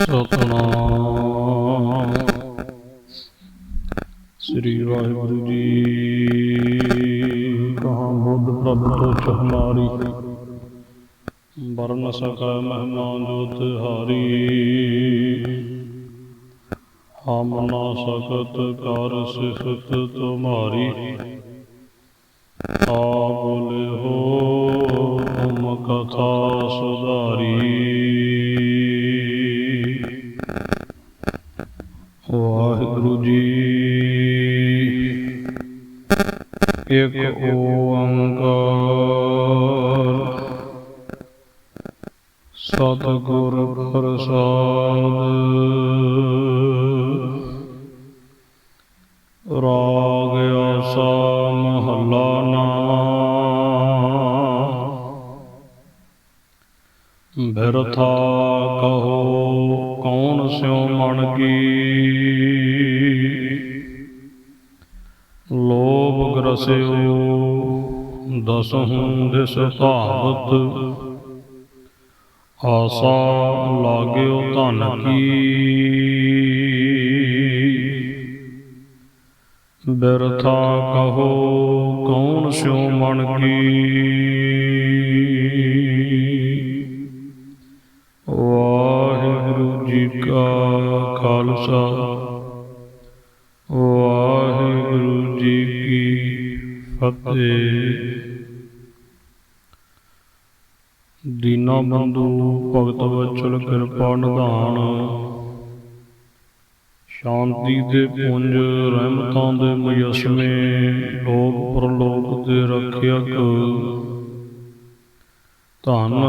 ਸਤਨਾਮ ਸ੍ਰੀ ਵਾਹਿਗੁਰੂ ਜੀ ਕਹਾਂ ਬੁੱਧ ਪ੍ਰਭ ਤੋਛ ਹਮਾਰੀ ਬਰਨ ਸਕੈ ਮਹਿਮਾ ਜੋਤ ਹਾਰੀ ਹਮ ਨਾ ਸਕਤ ਕਰ ਸਿਫਤ ਤੁਮਾਰੀ ਆ ਬੋਲੇ ਹੋ ਕਥਾ ਸੁਧਾਰੀ। ਵਾਹਿਗੁਰੂ ਜੀ। ਇੱਕ ਓੰਕਾਰ। ਸਤਿਗੁਰ ਪ੍ਰਸਾਦ। ਦਸਹੂੰ ਦਿਸ ਧਾਵਤ ਆਸਾ ਲਾਗਿਓ ਧਨ ਕੀ। ਬਿਰਥਾ ਕਹੋ ਕੌਣ ਸਿਉ ਮਣ ਕੀ। ਵਾਹਿਗੁਰੂ ਜੀ ਕਾ ਖਾਲਸਾ। ਵਾਹਿਗੁਰੂ ਜੀ ਕੀ ਫਤਿਹ। ਦੀਨਾ ਬੰਧੂ, ਭਗਤ ਵਚਲ ਕਿਰਪਾ ਨਿਧਾਨ। ਸ਼ਾਂਤੀ ਦੇ ਪੁੰਜ ਰਹਿਮਤਾਂ ਦੇ ਮਯਸਮੇ ਲੋਕ ਪਰਲੋਕ ਦੇ ਰੱਖਿਅਕ। ਧੰਨ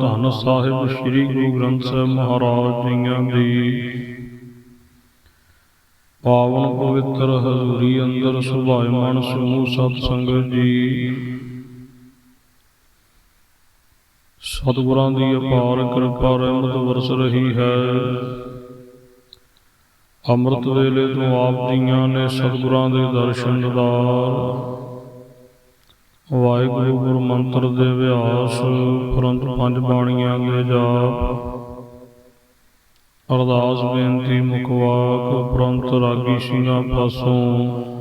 ਧੰਨ ਸਾਹਿਬ ਸ੍ਰੀ ਗੁਰੂ ਗ੍ਰੰਥ ਸਾਹਿਬ ਮਹਾਰਾਜ ਜੀਆਂ ਦੀ। ਪਾਵਨ ਪਵਿੱਤਰ ਹਜ਼ੂਰੀ ਅੰਦਰ ਸੁਭਾਇਮਾਨ ਸਮੂਹ ਸਤ ਸੰਗਤ ਜੀ। ਸਤਿਗੁਰਾਂ ਦੀ ਅਪਾਰ ਕਿਰਪਾ ਰਹਿਮਤ ਵਰਸ ਰਹੀ ਹੈ। ਅੰਮ੍ਰਿਤ ਵੇਲੇ ਤੋਂ ਆਪ ਜੀਆਂ ਨੇ ਸਤਿਗੁਰਾਂ ਦੇ ਦਰਸ਼ਨ ਦਿਦਾਰ ਵਾਹਿਗੁਰੂ ਗੁਰੂ ਮੰਤਰ ਦੇ ਅਭਿਆਸ ਫਰੰਤ ਪੰਜ ਬਾਣੀਆਂ ਦੇ ਜਾਪ। ਅਰਦਾਸ ਬੇਨਤੀ ਮੁਖਵਾਕ ਉਪਰੰਤ ਰਾਗੀ ਸਿੰਘਾਂ ਪਾਸੋਂ।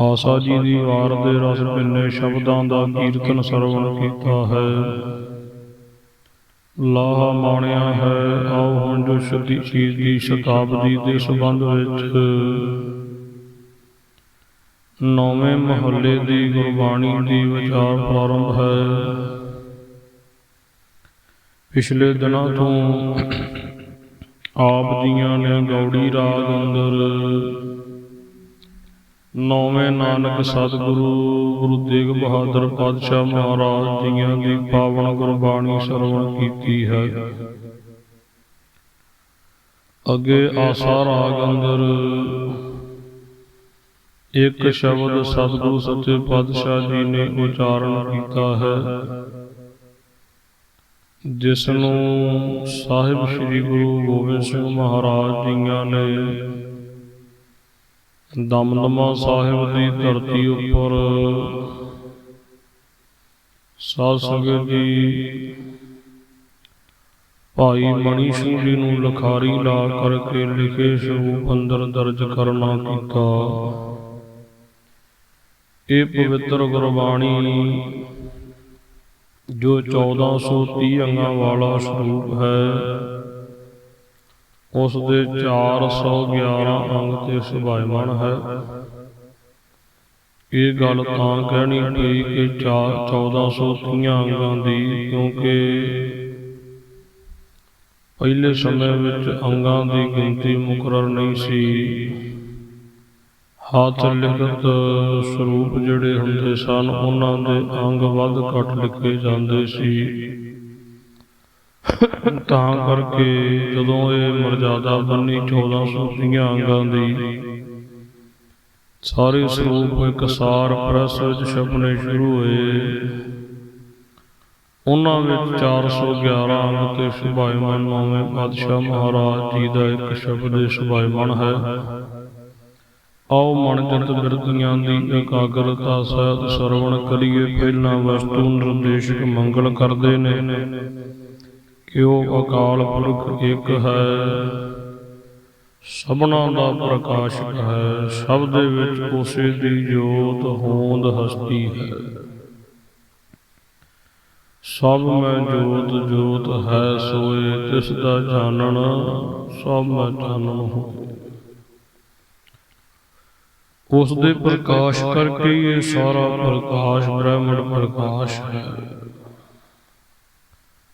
ਆਸਾ ਜੀ ਦੀ ਵਾਰ ਦੇ ਰਸ ਪਿੰਨੇ ਸ਼ਬਦਾਂ ਦਾ ਕੀਰਤਨ ਸਰਵਣ ਕੀਤਾ ਹੈ। ਲਾਹਾ ਮਾਣਿਆ ਹੈ, ਆਓ ਹੁਣ ਜੋ ਸ਼ਤੀ ਚੀਜ਼ ਦੀ ਸ਼ਤਾਬਦੀ ਦੇ ਸੰਬੰਧ ਵਿੱਚ। ਨੌਵੇਂ ਮਹੱਲੇ ਦੀ ਗੁਰਬਾਣੀ ਦੀ ਵਿਚਾਰ ਪ੍ਰਾਰੰਭ ਹੈ। ਪਿਛਲੇ ਦਿਨਾਂ ਤੋਂ ਆਪ ਜੀਆਂ ਨੇ ਗੌੜੀ ਰਾਗ ਅੰਦਰ ਨੌਵੇਂ ਨਾਨਕ ਸਤਿਗੁਰੂ ਗੁਰੂ ਤੇਗ ਬਹਾਦਰ ਪਾਤਸ਼ਾਹ ਮਹਾਰਾਜ ਜੀਆਂ ਦੀ ਪਾਵਨ ਗੁਰਬਾਣੀ ਸਰਵਣ ਕੀਤੀ ਹੈ। ਅੱਗੇ ਆਸਾ ਰਾਗ ਅੰਦਰ। ਇੱਕ ਸ਼ਬਦ ਸਤਿਗੁਰੂ ਸੱਚੇ ਪਾਤਸ਼ਾਹ ਜੀ ਨੇ ਉਚਾਰਨ ਕੀਤਾ ਹੈ। ਜਿਸ ਨੂੰ ਸਾਹਿਬ ਸ੍ਰੀ ਗੁਰੂ ਗੋਬਿੰਦ ਸਿੰਘ ਮਹਾਰਾਜ ਜੀਆਂ ਨੇ ਦਮਦਮਾ ਸਾਹਿਬ ਦੀ ਧਰਤੀ ਉੱਪਰ। ਸਾਧ ਸੰਗਤ ਜੀ, ਭਾਈ ਮਣੀ ਸਿੰਘ ਜੀ ਨੂੰ ਲਖਾਰੀ ਲਾ ਕਰਕੇ ਲਿਖੇ ਸਰੂਪ ਅੰਦਰ ਦਰਜ ਕਰਨਾ ਕੀਤਾ। ਇਹ ਪਵਿੱਤਰ ਗੁਰਬਾਣੀ ਜੋ 1430 ਅੰਗਾਂ ਵਾਲਾ ਸਰੂਪ ਹੈ। ਉਸ ਦੇ 411 ਅੰਗ ਤੇ ਸੁਭਾਇਮਾਨ ਹੈ। ਇਹ ਗੱਲ ਤਾਂ ਕਹਿਣੀ ਪਈ ਕਿ 1430 ਅੰਗਾਂ ਦੀ, ਕਿਉਂਕਿ ਪਹਿਲੇ ਸਮੇਂ ਵਿੱਚ ਅੰਗਾਂ ਦੀ ਗਿਣਤੀ ਮੁਕਰਰ ਨਹੀਂ ਸੀ। ਹੱਥ ਲਿਖਤ ਸਰੂਪ ਜਿਹੜੇ ਹੁੰਦੇ ਸਨ, ਉਹਨਾਂ ਦੇ ਅੰਗ ਵੱਧ ਘੱਟ ਲਿਖੇ ਜਾਂਦੇ ਸੀ। ਤਾਂ ਕਰਕੇ ਜਦੋਂ ਇਹ ਮਰਜ਼ਾਦਾ ਬੰਨੀ 1430 ਅੰਗਾਂ ਦੀ ਸਾਰੇ ਸਰੂਪ ਇਕਸਾਰ ਪ੍ਰੈਸ ਵਿੱਚ ਛਪਣੇ ਸ਼ੁਰੂ ਹੋਏ, ਉਹਨਾਂ ਵਿੱਚ 411 ਅੰਗ ਤੇ ਸੁਭਾਇਮਾਨ ਨੌਵੇਂ ਪਾਤਸ਼ਾਹ ਮਹਾਰਾਜ ਜੀ ਦਾ ਇੱਕ ਸ਼ਬਦ ਸੁਭਾਇਮਾਨ ਹੈ। ਆਓ ਮਨ ਬਿਰਤੀਆਂ ਦੀ ਇਕਾਗਰਤਾ ਸਹਿਤ ਸਰਵਣ ਕਰੀਏ, ਪਹਿਲਾਂ ਵਸਤੂ ਨਿਰਦੇਸ਼ਕ ਮੰਗਲ ਕਰਦੇ ਨੇ। ਕਿਉ ਅਕਾਲ ਪੁਰਖ ਇੱਕ ਹੈ? ਸਭਨਾ ਦਾ ਪ੍ਰਕਾਸ਼ਕ ਹੈ, ਸਭ ਦੇ ਵਿੱਚ ਉਸੇ ਦੀ ਜੋਤ ਹੋਂਦ ਹਸਤੀ ਹੈ। ਸਭ ਮੈਂ ਜੋਤ ਜੋਤ ਹੈ, ਸੋਏ ਤਿਸ ਦਾ ਜਾਣਨ, ਸਭ ਮੈਂ ਜਾਣਨ ਹੋਏ ਉਸ ਦੇ ਪ੍ਰਕਾਸ਼ ਕਰਕੇ ਇਹ ਸਾਰਾ ਪ੍ਰਕਾਸ਼ ਬ੍ਰਹਮਣ ਪ੍ਰਕਾਸ਼ ਹੈ।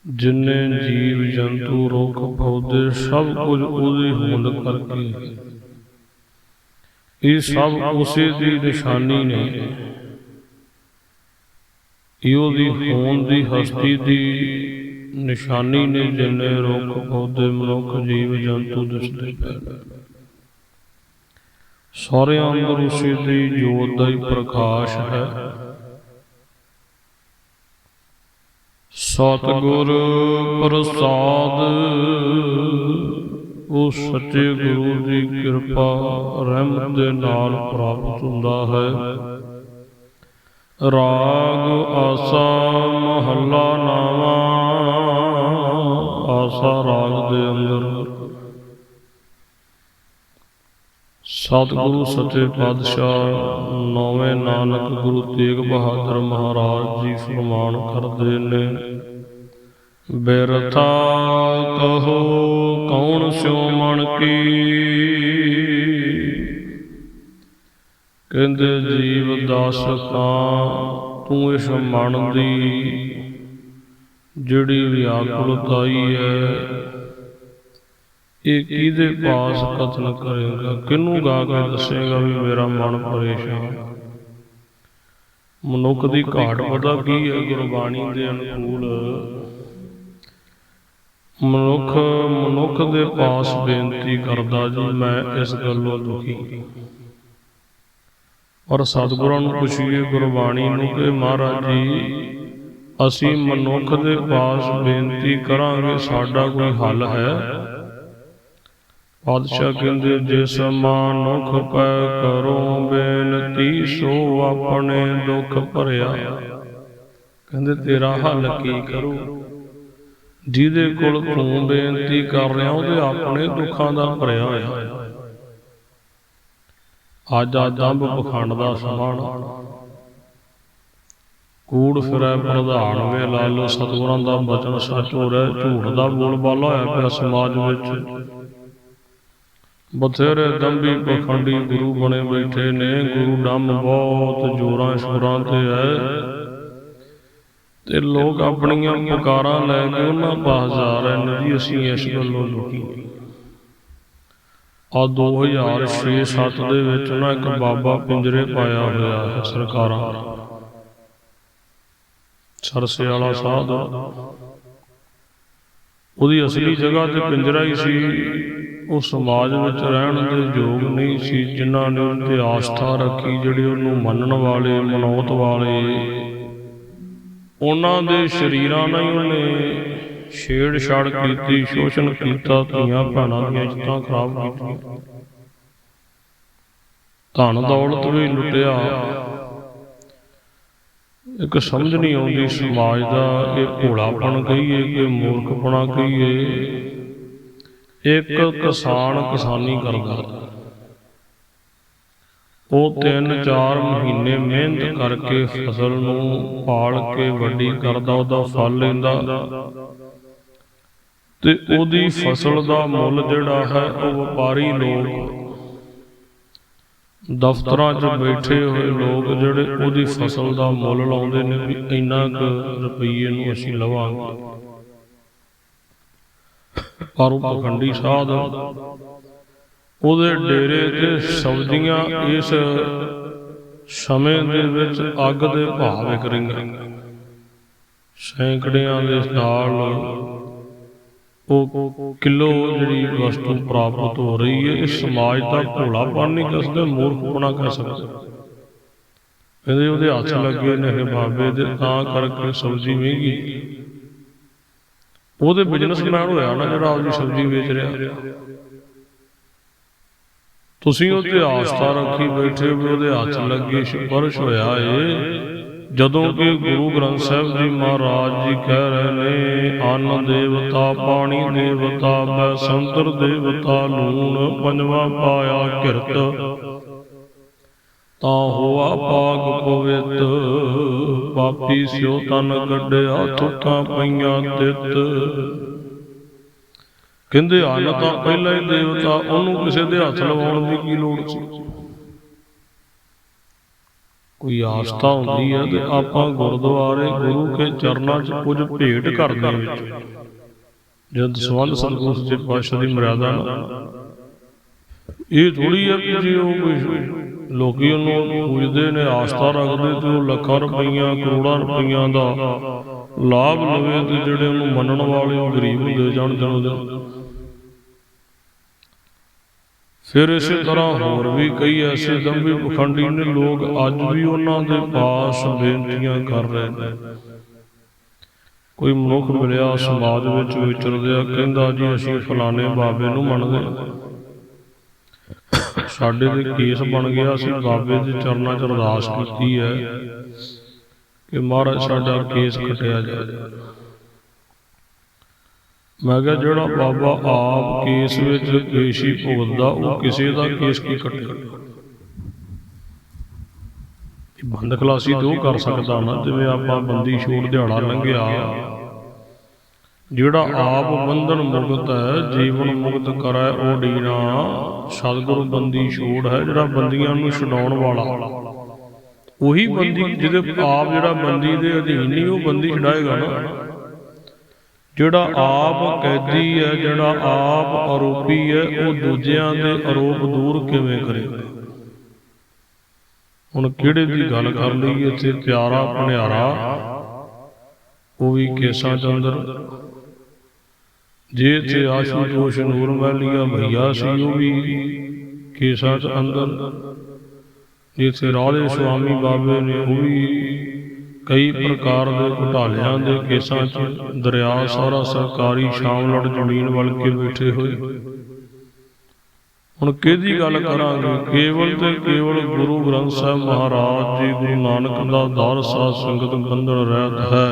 ਜਿੰਨੇ ਜੀਵ ਜੰਤੂ, ਰੁੱਖ, ਪੌਦੇ, ਸਭ ਕੁਝ ਉਹਦੀ ਹੋਂਦ ਕਰਕੇ। ਇਹ ਸਭ ਉਸੇ ਦੀ ਨਿਸ਼ਾਨੀ ਨੇ। ਇਹ ਉਹਦੀ ਹੋਂਦ ਦੀ ਹਸਤੀ ਦੀ ਨਿਸ਼ਾਨੀ ਨੇ ਜਿੰਨੇ ਰੁੱਖ, ਪੌਦੇ, ਮਨੁੱਖ, ਜੀਵ ਜੰਤੂ ਦਿਸਦੇ ਪਏ ਨੇ। ਅੰਦਰ ਉਸੇ ਦੀ ਜੋਤ ਦਾ ਹੀ ਪ੍ਰਕਾਸ਼ ਹੈ। ਸਤਿਗੁਰ ਪ੍ਰਸਾਦ, ਉਹ ਸੱਚੇ ਗੁਰੂ ਦੀ ਕਿਰਪਾ ਰਹਿਮਤ ਦੇ ਨਾਲ ਪ੍ਰਾਪਤ ਹੁੰਦਾ ਹੈ। ਰਾਗ ਆਸਾ ਮਹੱਲਾ ਨਾਵਾ, ਆਸਾ ਰਾਗ ਦੇ ਅੰਦਰ ਸਤਿਗੁਰੂ ਸੱਚੇ ਪਾਤਸ਼ਾਹ ਨੌਵੇਂ ਨਾਨਕ ਗੁਰੂ ਤੇਗ ਬਹਾਦਰ ਮਹਾਰਾਜ ਜੀ ਫਰਮਾਨ ਕਰਦੇ ਨੇ ਬਿਰਥਾ ਕਹੋ ਕੌਣ ਸਿਉ ਮਨ ਕੀ? ਕਹਿੰਦੇ ਜੀਵ ਦਾਸ ਕਾਂ ਤੂੰ ਇਸ ਮਨ ਦੀ ਜਿਹੜੀ ਵਿਆਕੁਲਤਾਈ ਹੈ ਇਹ ਕਿਹਦੇ ਪਾਸ ਕਥਨ ਕਰੇਗਾ? ਕਿਹਨੂੰ ਗਾ ਕੇ ਦੱਸੇਗਾ ਵੀ ਮੇਰਾ ਮਨ ਪਰੇਸ਼ਾਨ ਮਨੁੱਖ ਦੀ ਘਾਟ ਪਤਾ ਕੀ ਹੈ? ਗੁਰਬਾਣੀ ਦੇ ਅਨੁਕੂਲ ਮਨੁੱਖ ਮਨੁੱਖ ਦੇ ਪਾਸ ਬੇਨਤੀ ਕਰਦਾ ਜੀ ਮੈਂ ਇਸ ਗੱਲੋਂ ਦੁਖੀ। ਔਰ ਸਤਿਗੁਰਾਂ ਨੂੰ ਪੁੱਛੀਏ ਗੁਰਬਾਣੀ ਨੂੰ ਕਿ ਮਹਾਰਾਜ ਜੀ ਅਸੀਂ ਮਨੁੱਖ ਦੇ ਪਾਸ ਬੇਨਤੀ ਕਰਾਂਗੇ ਸਾਡਾ ਕੋਈ ਹੱਲ ਹੈ? ਪਾਤਸ਼ਾਹ ਕਹਿੰਦੇ, ਜਿਸ ਮਾਨੁਖ ਪੈ ਕਰੋ ਬੇਨਤੀ, ਸੋ ਆਪਣੇ ਦੁੱਖ ਭਰਿਆ। ਕਹਿੰਦੇ, ਤੇਰਾ ਹੱਲ ਕੀ ਕਰੂ? ਜਿਹਦੇ ਕੋਲ ਤੂੰ ਬੇਨਤੀ ਕਰ ਰਿਹਾ, ਉਹਦੇ ਆਪਣੇ ਦੁੱਖਾਂ ਦਾ ਭਰਿਆ ਹੋਇਆ। ਅੱਜ ਆ ਦੰਭ ਪਖੰਡ ਦਾ ਸਮਾਨ ਕੂੜ ਫਿਰੈ ਪ੍ਰਧਾਨ ਵੇ ਲਾ ਲੋ ਦਾ ਬਚਨ ਸੱਚ ਹੋ ਰਿਹਾ, ਝੂਠ ਦਾ ਬੋਲ ਬਾਲਾ ਹੋਇਆ ਪਿਆ ਸਮਾਜ ਵਿੱਚ। ਬਥੇਰੇ ਦੰਭੀ ਪਖੰਡੀ ਗੁਰੂ ਬਣੇ ਬੈਠੇ ਨੇ, ਗੁਰੂ ਡੰਮ ਬਹੁਤ ਜੋਰਾਂ ਸ਼ੋਰਾਂ ਤੇ ਹੈ। ਤੇ ਲੋਕ ਆਪਣੀਆਂ ਪੁਕਾਰਾਂ ਲੈ ਕੇ ਉਹਨਾਂ ਪਾਸ ਨੇ ਜੀ, ਅਸੀਂ ਇਸ ਗੱਲੋਂ ਦੁਖੀ ਆ 2006-7 ਦੇ ਵਿੱਚ ਨਾ ਇੱਕ ਬਾਬਾ ਪਿੰਜਰੇ ਪਾਇਆ ਹੋਇਆ ਹੈ ਸਰਕਾਰਾਂ। ਸਰਸੇ ਵਾਲਾ ਸਾਧ ਉਹਦੀ ਅਸਲੀ ਜਗ੍ਹਾ ਤੇ ਪਿੰਜਰਾ ਹੀ ਸੀ। ਉਹ ਸਮਾਜ ਵਿੱਚ ਰਹਿਣ ਦੇ ਯੋਗ ਨਹੀਂ ਸੀ, ਜਿਨ੍ਹਾਂ ਨੇ ਉਹ ਆਸਥਾ ਰੱਖੀ, ਜਿਹੜੇ ਉਹਨੂੰ ਮੰਨਣ ਵਾਲੇ, ਮਨੋਤ ਵਾਲੇ। ਉਹਨਾਂ ਦੇ ਸ਼ਰੀਰਾਂ ਨਾਲ ਹੀ ਉਹਨੇ ਛੇੜਛਾੜ ਕੀਤੀ, ਸ਼ੋਸ਼ਣ ਕੀਤਾ, ਧੀਆਂ ਭੈਣਾਂ ਦੀਆਂ ਇੱਜ਼ਤਾਂ ਖਰਾਬ ਕੀਤੀਆਂ। ਧਨ ਦੌਲਤ ਵੀ ਲੁੱਟਿਆ। ਇੱਕ ਸਮਝ ਨਹੀਂ ਆਉਂਦੀ ਸਮਾਜ ਦਾ, ਇਹ ਭੋਲਾਪਣ ਕਹੀਏ ਕਿ ਮੂਰਖਪਣਾ ਕਹੀਏ। ਇੱਕ ਕਿਸਾਨ ਕਿਸਾਨੀ ਕਰਦਾ। ਉਹ 3-4 ਮਹੀਨੇ ਮਿਹਨਤ ਕਰਕੇ ਫਸਲ ਨੂੰ ਪਾਲ ਕੇ ਵੱਡੀ ਕਰਦਾ, ਉਹਦਾ ਫਲ ਲੈਂਦਾ। ਤੇ ਉਹਦੀ ਫਸਲ ਦਾ ਮੁੱਲ ਜਿਹੜਾ ਹੈ, ਉਹ ਵਪਾਰੀ ਲੋਕ ਦਫ਼ਤਰਾਂ 'ਚ ਬੈਠੇ ਹੋਏ ਲੋਕ ਜਿਹੜੇ ਉਹਦੀ ਫਸਲ ਦਾ ਮੁੱਲ ਲਾਉਂਦੇ ਨੇ ਵੀ ਇੰਨਾ ਕੁ ਰੁਪਈਏ ਨੂੰ ਅਸੀਂ ਲਵਾਂਗੇ। ਪਰ ਉਹ ਪਖੰਡੀ ਸਾਧ। ਉਹਦੇ ਡੇਰੇ ਤੇ ਸਬਜ਼ੀਆਂ ਇਸ ਸਮੇਂ ਦੇ ਵਿੱਚ ਅੱਗ ਦੇ ਭਾਅ ਵਿਕ ਰਹੀਆਂ ਸੈਂਕੜਿਆਂ ਦੇ ਨਾਲ ਉਹ ਕਿਲੋ ਜਿਹੜੀ ਵਸਤੂ ਪ੍ਰਾਪਤ ਹੋ ਰਹੀ ਹੈ, ਇਹ ਸਮਾਜ ਦਾ ਭੋਲਾਪਨ ਨਹੀਂ ਦੱਸਦਾ ਮੂਰਖਪਣਾ ਕਰ ਸਕਦੇ। ਕਹਿੰਦੇ ਉਹਦੇ ਹੱਥ ਲੱਗੇ ਨੇ ਬਾਬੇ ਦੇ, ਤਾਂ ਕਰਕੇ ਸਬਜ਼ੀ ਮਹਿੰਗੀ। ਉਹਦੇ ਬਿਜ਼ਨਸਮੈਨ ਹੋਇਆ ਨਾ ਜਿਹੜਾ ਆਪਦੀ ਸਬਜ਼ੀ ਵੇਚ ਰਿਹਾ। ਤੁਸੀਂ ਉਹਤੇ ਆਸਥਾ ਰੱਖੀ ਬੈਠੇ ਵੀ ਉਹਦੇ ਹੱਥ ਲੱਗੇ ਸਪਰਸ਼ ਹੋਇਆ ਏ। ਜਦੋਂ ਕਿ ਗੁਰੂ ਗ੍ਰੰਥ ਸਾਹਿਬ ਜੀ ਮਹਾਰਾਜ ਜੀ ਕਹਿ ਰਹੇ ਨੇ ਅੰਨ ਦੇਵਤਾ ਪਾਣੀ ਦੇਵਤਾ ਬੈਸੰਤਰ ਦੇਵਤਾ ਲੂਣ ਪੰਜਵਾ ਪਾਇਆ ਕਿਰਤ। ਤਾਂ ਹੋਆ ਪਾਗ ਪਵਿੱਤ। ਪਾਪੀ ਸਿਓ ਤਨ ਕੱਢਿਆ ਤੁਕਾਂ ਪਈਆਂ ਤਿੱਤ। ਕਹਿੰਦੇ ਅੰਨ ਤਾਂ ਪਹਿਲਾਂ ਹੀ ਦੇਵਤਾ, ਉਹਨੂੰ ਕਿਸੇ ਦੇ ਹੱਥ ਲਵਾਉਣ ਦੀ ਕੀ ਲੋੜ ਸੀ? ਕੋਈ ਆਸਥਾ ਹੁੰਦੀ ਹੈ ਤੇ ਆਪਾਂ ਗੁਰਦੁਆਰੇ, ਗੁਰੂ ਕੇ ਚਰਨਾਂ 'ਚ ਕੁਝ ਭੇਟ ਕਰਦੇ ਵਿੱਚ ਜਦ ਸਵੰਦ ਸੰਤੋਖ ਦੇ ਪਾਸ਼ਾ ਦੀ ਮਰਿਆਦਾ ਇਹ ਥੋੜੀ ਹੈ ਕਿ ਜੇ ਉਹ ਕੋਈ ਲੋਕੀ ਉਹਨੂੰ ਪੂਜਦੇ ਨੇ, ਆਸਥਾ ਰੱਖਦੇ ਤੇ ਉਹ ਲੱਖਾਂ ਰੁਪਈਆ, ਕਰੋੜਾਂ ਰੁਪਈਆਂ ਦਾ ਲਾਭ ਲਵੇ ਤੇ ਜਿਹੜੇ ਉਹਨੂੰ ਮੰਨਣ ਵਾਲੇ ਉਹ ਗਰੀਬ ਹੁੰਦੇ ਜਾਣ ਦਿਨੋਂ ਦਿਨ ਫਿਰ ਇਸੇ ਤਰ੍ਹਾਂ ਹੋਰ ਵੀ ਕਈ ਐਸੇ ਦੰਭੀ ਪਖੰਡੀ ਨੇ, ਲੋਕ ਅੱਜ ਵੀ ਉਹਨਾਂ ਦੇ ਪਾਸ ਬੇਨਤੀਆਂ ਕਰ ਰਹੇ ਨੇ ਕੋਈ ਮਨੁੱਖ ਮਿਲਿਆ ਸਮਾਜ ਵਿੱਚ ਵਿਚਰਦਿਆ ਕਹਿੰਦਾ ਜੀ ਅਸੀਂ ਫਲਾਣੇ ਬਾਬੇ ਨੂੰ ਮੰਨਦੇ ਹਾਂ। ਸਾਡੇ ਦੇ ਕੇਸ ਬਣ ਗਿਆ ਸੀ ਬਾਬੇ ਦੇ ਚਰਨਾਂ 'ਚ ਅਰਦਾਸ ਕੀਤੀ ਹੈ ਕਿ ਮਹਾਰਾਜ ਸਾਡਾ ਕੇਸ ਕਟਿਆ ਜਾਏ ਮੈਂ ਕਿਹਾ, ਜਿਹੜਾ ਬਾਬਾ ਆਪ ਕੇਸ ਵਿੱਚ ਕੇਸ਼ੀ ਭੁਗਤਦਾ, ਉਹ ਕਿਸੇ ਦਾ ਕੇਸ ਕੀ ਕੱਟੇ? ਬੰਦ ਖਲਾਸੀ ਦੋ ਕਰ ਸਕਦਾ ਨਾ, ਜਿਵੇਂ ਆਪਾਂ ਬੰਦੀ ਛੋੜ ਦਿਹਾੜਾ ਲੰਘਿਆ। ਜਿਹੜਾ ਆਪ ਬੰਧਨ ਮੁਕਤ ਹੈ, ਜੀਵਨ ਮੁਕਤ ਕਰੈ ਉਹ ਡੀਨਾ ਸਤਿਗੁਰੂ ਬੰਦੀ ਛੋੜ ਹੈ, ਜਿਹੜਾ ਬੰਦੀਆਂ ਨੂੰ ਛਡਾਉਣ ਵਾਲਾ। ਉਹੀ ਬੰਦੀ ਜਿਹਦੇ ਆਪ ਜਿਹੜਾ ਬੰਦੀ ਦੇ ਅਧੀਨ ਨਹੀਂ, ਉਹ ਬੰਦੀ ਛਡਾਏਗਾ ਨਾ। ਜਿਹੜਾ ਆਪ ਕੈਦੀ ਹੈ, ਜਿਹੜਾ ਆਪ ਆਰੋਪੀ ਹੈ, ਉਹ ਦੂਜਿਆਂ ਦੇ ਆਰੋਪ ਦੂਰ ਕਿਵੇਂ ਕਰੇ? ਹੁਣ ਕਿਹੜੇ ਦੀ ਗੱਲ ਕਰ ਲਈ ਇੱਥੇ ਪਿਆਰਾ ਭਣਿਆਰਾ ਉਹ ਵੀ ਕੇਸਾਂ ਚੰਦਰ। ਜੇ ਤੇ ਆਸ਼ੂਤੋਸ਼ ਨੂਰ ਮਹਿਲੀਆ ਭਈਆ ਸੀ ਉਹ ਵੀ ਕੇਸਾਂ ਚ ਅੰਦਰ ਜਿੱਥੇ ਰਾਧੇ ਸੁਆਮੀ ਬਾਬੇ ਨੇ ਉਹ ਵੀ ਕਈ ਪ੍ਰਕਾਰ ਦੇ ਘੁਟਾਲਿਆਂ ਦੇ ਕੇਸਾਂ 'ਚ ਦਰਿਆ ਸਾਰਾ ਸਰਕਾਰੀ ਸ਼ਾਮਲੜ ਜ਼ਮੀਨ ਵੱਲ ਕੇ ਬੈਠੇ ਹੋਏ। ਹੁਣ ਕਿਹਦੀ ਗੱਲ ਕਰਾਂਗੇ? ਕੇਵਲ ਤੇ ਕੇਵਲ ਗੁਰੂ ਗ੍ਰੰਥ ਸਾਹਿਬ ਮਹਾਰਾਜ ਜੀ ਗੁਰੂ ਨਾਨਕ ਦਾ ਦਰ ਸਾਧ ਸੰਗਤ ਬੰਧਨ ਰਹਿਤ ਹੈ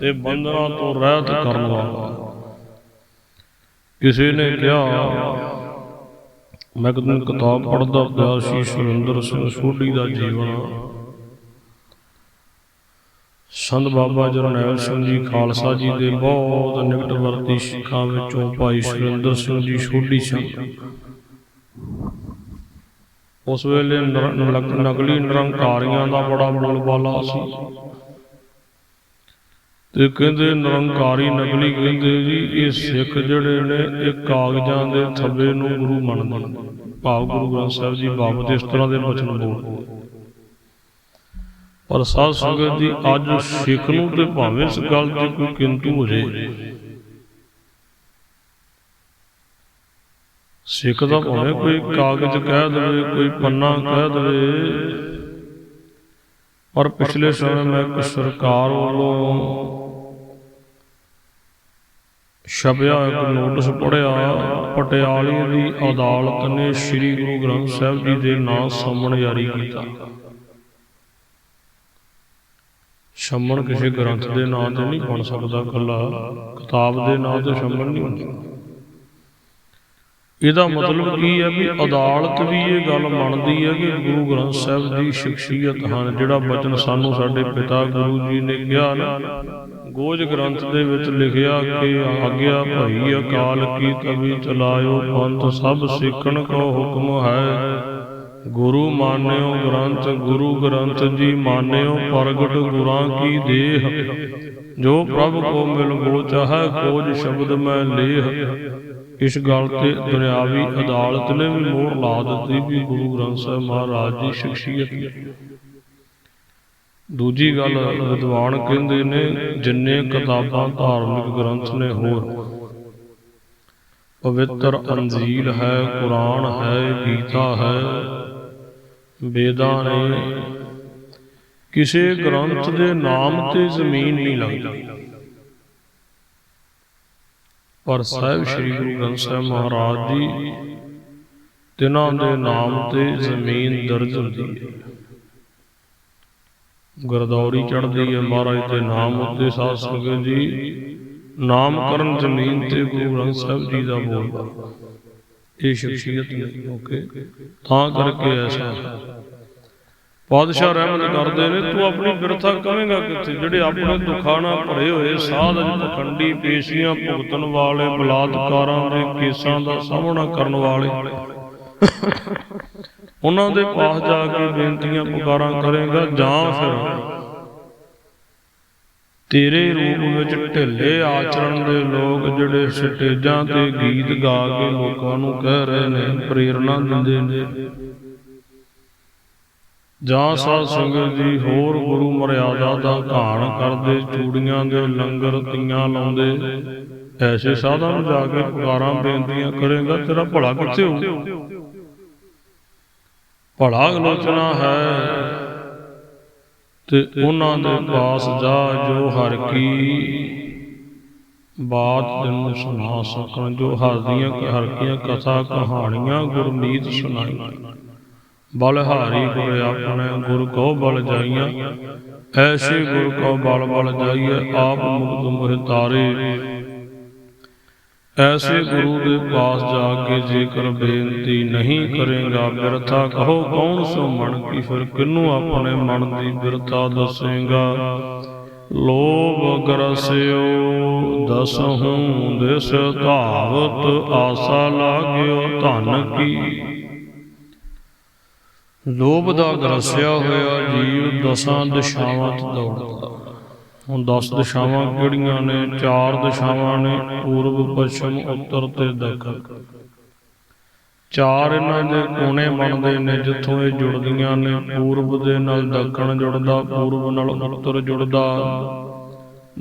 ਤੇ ਬੰਧਨਾਂ ਤੋਂ ਰਹਿਤ ਕਰਨ। ਵਾਲਾ ਕਿਸੇ ਨੇ ਕਿਹਾ, ਮੈਂ ਕਦੋਂ ਕਿਤਾਬ ਪੜ੍ਹਦਾ ਪਿਆ ਸੀ, ਸੁਰਿੰਦਰ ਸਿੰਘ ਸੋਢੀ ਦਾ ਜੀਵਨ। ਸੰਤ ਬਾਬਾ ਜਰਨੈਲ ਸਿੰਘ ਜੀ ਖਾਲਸਾ ਜੀ ਦੇ ਬਹੁਤ ਨਿਕਟਵਰਤੀ ਸਿੱਖਾਂ ਵਿੱਚੋਂ ਭਾਈ ਸੁਰਿੰਦਰ ਸਿੰਘ ਜੀ ਸੋਢੀ ਸਨ। ਉਸ ਵੇਲੇ ਨਰ- ਨਕਲੀ ਨਿਰੰਕਾਰੀਆਂ ਦਾ ਬੜਾ ਬੋਲਬਾਲਾ ਸੀ। ਤੇ ਕਹਿੰਦੇ, ਨਿਰੰਕਾਰੀ ਨਕਲੀ ਕਹਿੰਦੇ ਜੀ, ਇਹ ਸਿੱਖ ਜਿਹੜੇ ਨੇ, ਇਹ ਕਾਗਜ਼ਾਂ ਦੇ ਥੱਬੇ ਨੂੰ ਗੁਰੂ ਮੰਨਦੇ ਭਾਵ ਗੁਰੂ ਗ੍ਰੰਥ ਸਾਹਿਬ ਜੀ ਬਾਬਤ ਇਸ ਤਰ੍ਹਾਂ ਦੇ ਬਚਨ ਬੋਲਦੇ ਪਰ ਸਾਧ ਸੰਗਤ ਜੀ, ਅੱਜ ਸਿੱਖ ਨੂੰ ਤੇ ਭਾਵੇਂ ਇਸ ਗੱਲ 'ਚ ਕੋਈ ਕਿੰਤੂ ਹੋ ਜੇ ਸਿੱਖ ਦਾ ਭਾਵੇਂ ਕੋਈ ਕਾਗਜ਼ ਕਹਿ ਦੇਵੇ, ਕੋਈ ਪੰਨਾ ਕਹਿ ਦੇਵੇ, ਪਰ ਪਿਛਲੇ ਸਮੇਂ ਮੈਂ ਇੱਕ ਸਰਕਾਰ ਵੱਲੋਂ ਛਪਿਆ ਇੱਕ ਨੋਟਿਸ ਪੜਿਆ ਪਟਿਆਲੇ ਦੀ ਅਦਾਲਤ ਨੇ ਸ੍ਰੀ ਗੁਰੂ ਗ੍ਰੰਥ ਸਾਹਿਬ ਜੀ ਦੇ ਨਾਂ ਸੰਮਣ ਜਾਰੀ ਕੀਤਾ। ਸ਼ਮਨ ਕਿਸੇ ਗ੍ਰੰਥ ਦੇ ਨਾਂ ਤੇ ਨਹੀਂ ਬਣ ਸਕਦਾ ਕੱਲਾ ਕਿਤਾਬ ਦੇ ਨਾਂ ਤੇ ਸ਼ਮਨ ਨਹੀਂ ਹੁੰਦਾ। ਇਹਦਾ ਮਤਲਬ ਕੀ ਹੈ ਵੀ ਅਦਾਲਤ ਵੀ ਇਹ ਗੱਲ ਮੰਨਦੀ ਹੈ ਕਿ ਗੁਰੂ ਗ੍ਰੰਥ ਸਾਹਿਬ ਦੀ ਸ਼ਖਸੀਅਤ ਹਨ ਜਿਹੜਾ ਬਚਨ ਸਾਨੂੰ ਸਾਡੇ ਪਿਤਾ ਗੁਰੂ ਜੀ ਨੇ ਕਿਹਾ ਨਾ। ਗੋਜ ਗ੍ਰੰਥ ਦੇ ਵਿੱਚ ਲਿਖਿਆ ਕਿ ਆਗਿਆ ਭਈ ਅਕਾਲ ਕੀ ਕਵੀ ਚਲਾਇਓ ਪੰਥ ਸਭ ਸਿੱਖਣ ਕੋ ਹੁਕਮ ਹੈ। ਗੁਰੂ ਮਾਨਿਓ ਗ੍ਰੰਥ, ਗੁਰੂ ਗ੍ਰੰਥ ਜੀ ਮਾਨਿਓ, ਪ੍ਰਗਟ ਗੁਰਾਂ ਕੀ ਦੇਹ। ਜੋ ਪ੍ਰਭ ਕੋ ਮਿਲ ਬੋ ਚਾਹੈ, ਕੋਜ ਸ਼ਬਦ ਮੈਂ ਲੇਹ। ਇਸ ਗੱਲ ਤੇ ਦੁਨਿਆਵੀ ਅਦਾਲਤ ਨੇ ਵੀ ਮੋਹਰ ਲਾ ਦਿੱਤੀ ਵੀ ਗੁਰੂ ਗ੍ਰੰਥ ਸਾਹਿਬ ਮਹਾਰਾਜ ਦੀ ਸ਼ਖਸੀਅਤ। ਦੂਜੀ ਗੱਲ ਵਿਦਵਾਨ ਕਹਿੰਦੇ ਨੇ, ਜਿੰਨੇ ਕਿਤਾਬਾਂ ਧਾਰਮਿਕ ਗ੍ਰੰਥ ਨੇ ਹੋਰ। ਪਵਿੱਤਰ ਅੰਜੀਲ ਹੈ, ਕੁਰਾਨ ਹੈ, ਗੀਤਾ ਹੈ, ਵੇਦਾਂ ਨੇ। ਕਿਸੇ ਗ੍ਰੰਥ ਦੇ ਨਾਮ ਤੇ ਜ਼ਮੀਨ ਨਹੀਂ ਲੱਗਦੀ। ਪਰ ਸਾਹਿਬ ਸ੍ਰੀ ਗੁਰੂ ਗ੍ਰੰਥ ਸਾਹਿਬ ਮਹਾਰਾਜ ਜੀ, ਤਿਨਾਂ ਦੇ ਨਾਮ ਤੇ ਜ਼ਮੀਨ ਦਰਜ ਹੁੰਦੀ ਹੈ। ਗਰਦੌਰੀ ਚੜ੍ਹਦੀ ਹੈ ਮਹਾਰਾਜ ਦੇ ਨਾਮ ਉੱਤੇ ਸਾਧ ਸੰਗਤ ਜੀ। ਨਾਮਕਰਨ ਜ਼ਮੀਨ ਤੇ ਗੁਰੂ ਗ੍ਰੰਥ ਸਾਹਿਬ ਜੀ ਦਾ ਬੋਲਦਾ ਇਹ ਸ਼ਖਸੀਅਤ ਨਹੀਂ ਓਕੇ ਤਾਂ ਕਰਕੇ ਐਸਾ ਹੈ। ਪਾਤਸ਼ਾਹ ਰਹਿਮਤ ਕਰਦੇ ਨੇ ਤੂੰ ਆਪਣੀ ਬਿਰਥਾ ਕਵੇਂਗਾ ਕਿੱਥੇ? ਜਿਹੜੇ ਆਪਣੇ ਦੁੱਖਾਂ ਨਾਲ ਭਰੇ ਹੋਏ ਸਾਧ ਅਜ ਪਖੰਡੀ ਪੇਸ਼ੀਆਂ ਭੁਗਤਣ ਵਾਲੇ ਬਲਾਤਕਾਰਾਂ ਦੇ ਕੇਸਾਂ ਦਾ ਸਾਹਮਣਾ ਕਰਨ ਵਾਲੇ। ਉਹਨਾਂ ਦੇ ਪਾਸ ਜਾ ਕੇ ਬੇਨਤੀਆਂ ਪੁਕਾਰਾਂ ਕਰੇਗਾ ਜਾਂ ਫਿਰ ਤੇਰੇ ਰੂਪ ਵਿੱਚ ਢਿੱਲੇ ਆਚਰਣ ਦੇ ਲੋਕ ਜਿਹੜੇ ਸਟੇਜਾਂ ਤੇ ਗੀਤ ਗਾ ਕੇ ਲੋਕਾਂ ਨੂੰ ਕਹਿ ਰਹੇ ਨੇ ਪ੍ਰੇਰਣਾ ਦਿੰਦੇ ਨੇ। ਜਾਂ ਸਾਧ ਸੰਗਤ ਜੀ ਹੋਰ ਗੁਰੂ ਮਰਿਆਦਾ ਦਾ ਘਾਣ ਕਰਦੇ ਚੂੜੀਆਂ ਦੇ ਲੰਗਰ ਤੀਆਂ ਲਾਉਂਦੇ। ਐਸੇ ਸਾਧਾਂ ਨੂੰ ਜਾ ਕੇ ਪੁਕਾਰਾਂ ਬੇਨਤੀਆਂ ਕਰੇਗਾ ਤੇਰਾ ਭਲਾ ਕਿੱਥੇ ਹੋਊ? ਭਲਾ ਆਲੋਚਨਾ ਹੈ ਤੇ ਉਹਨਾਂ ਦੇ ਪਾਸ ਜਾ ਜੋ ਹਰ ਕੀ ਬਾਤ ਤੈਨੂੰ ਸੁਣਾ ਸਕਣ, ਜੋ ਹਰ ਦੀਆਂ ਹਰ ਕੀਆਂ ਕਥਾ ਕਹਾਣੀਆਂ ਗੁਰਮੀਤ ਸੁਣਾਈ। ਬਲਹਾਰੀ ਗੁਰ ਆਪਣੇ ਗੁਰ ਕੋ ਬਲ ਜਾਈਆਂ, ਐਸੇ ਗੁਰ ਕੋ ਬਲ ਬਲ ਜਾਈਏ, ਆਪ ਮੁਕਤ ਮੋਹਿ ਐਸੇ ਗੁਰੂ ਦੇ ਪਾਸ ਜਾ ਕੇ ਜੇਕਰ ਬੇਨਤੀ ਨਹੀਂ ਕਰੇਗਾ, ਬਿਰਥਾ ਕਹੋ, ਕੌਣ ਸੋ ਮਨ ਕੀ? ਫਿਰ ਕਿਨੂੰ ਆਪਣੇ ਮਨ ਦੀ ਬਿਰਥਾ ਦੱਸੇਗਾ? ਲੋਭ ਗਰਸਿਓ ਦਸਹੂੰ ਦਿਸ ਧਾਵਤ, ਆਸਾ ਲਾਗਿਓ ਧਨ ਕੀ? ਲੋਭ ਦਾ ਗਰਸਿਆ ਹੋਇਆ ਜੀਵ ਦਸਾਂ ਦਿਸ਼ਾਵਾਂ 'ਚ ਦੌੜਦਾ। ਹੁਣ 10 ਦਿਸ਼ਾਵਾਂ ਕਿਹੜੀਆਂ ਨੇ? ਚਾਰ ਦਿਸ਼ਾਵਾਂ ਨੇ ਪੂਰਬ ਪੱਛਮ ਉੱਤਰ ਤੇ ਦੱਖਣ। ਚਾਰ ਇਹਨਾਂ ਦੇ ਕੋਨੇ ਬਣਦੇ ਨੇ ਜਿੱਥੋਂ ਇਹ ਜੁੜਦੀਆਂ ਨੇ ਪੂਰਬ ਦੇ ਨਾਲ ਦੱਖਣ ਜੁੜਦਾ ਪੂਰਬ ਨਾਲ ਉੱਤਰ ਜੁੜਦਾ।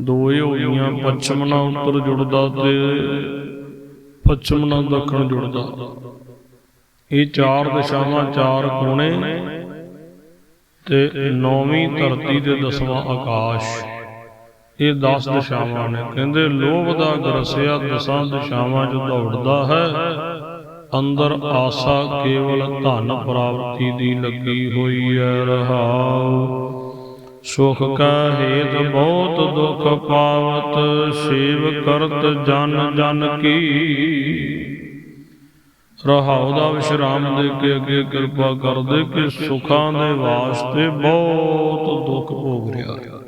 ਦੋ ਹੀ ਹੋ ਗਈਆਂ ਪੱਛਮ ਨਾਲ ਉੱਤਰ ਜੁੜਦਾ ਤੇ ਪੱਛਮ ਨਾਲ ਦੱਖਣ ਜੁੜਦਾ। ਇਹ ਚਾਰ ਦਿਸ਼ਾਵਾਂ ਚਾਰ ਕੋਨੇ ਤੇ ਨੌਵੀਂ ਧਰਤੀ ਤੇ ਦਸਵਾਂ ਆਕਾਸ਼। ਇਹ 10 ਦਿਸ਼ਾਵਾਂ ਨੇ। ਕਹਿੰਦੇ ਲੋਭ ਦਾ ਗਰਸਿਆ ਦਸਾਂ ਦਿਸ਼ਾਵਾਂ 'ਚ ਦੌੜਦਾ ਹੈ। ਅੰਦਰ ਆਸਾ ਕੇਵਲ ਧਨ ਪ੍ਰਾਪਤੀ ਦੀ ਲੱਗੀ ਹੋਈ ਹੈ ਰਹਾਉ। ਸੁਖ ਕਾ ਹੇਤ ਬਹੁਤ ਦੁਖ ਪਾਵਤ ਸੇਵ ਕਰਤ ਜਨ ਜਨ ਕੀ। ਰਹਾਉ ਦਾ ਵਿਸ਼ਰਾਮ ਦੇ ਕੇ ਅੱਗੇ ਕਿਰਪਾ ਕਰਦੇ ਕਿ ਸੁਖਾਂ ਦੇ ਵਾਸਤੇ ਬਹੁਤ ਦੁੱਖ ਭੋਗ ਰਿਹਾ ਹੈ।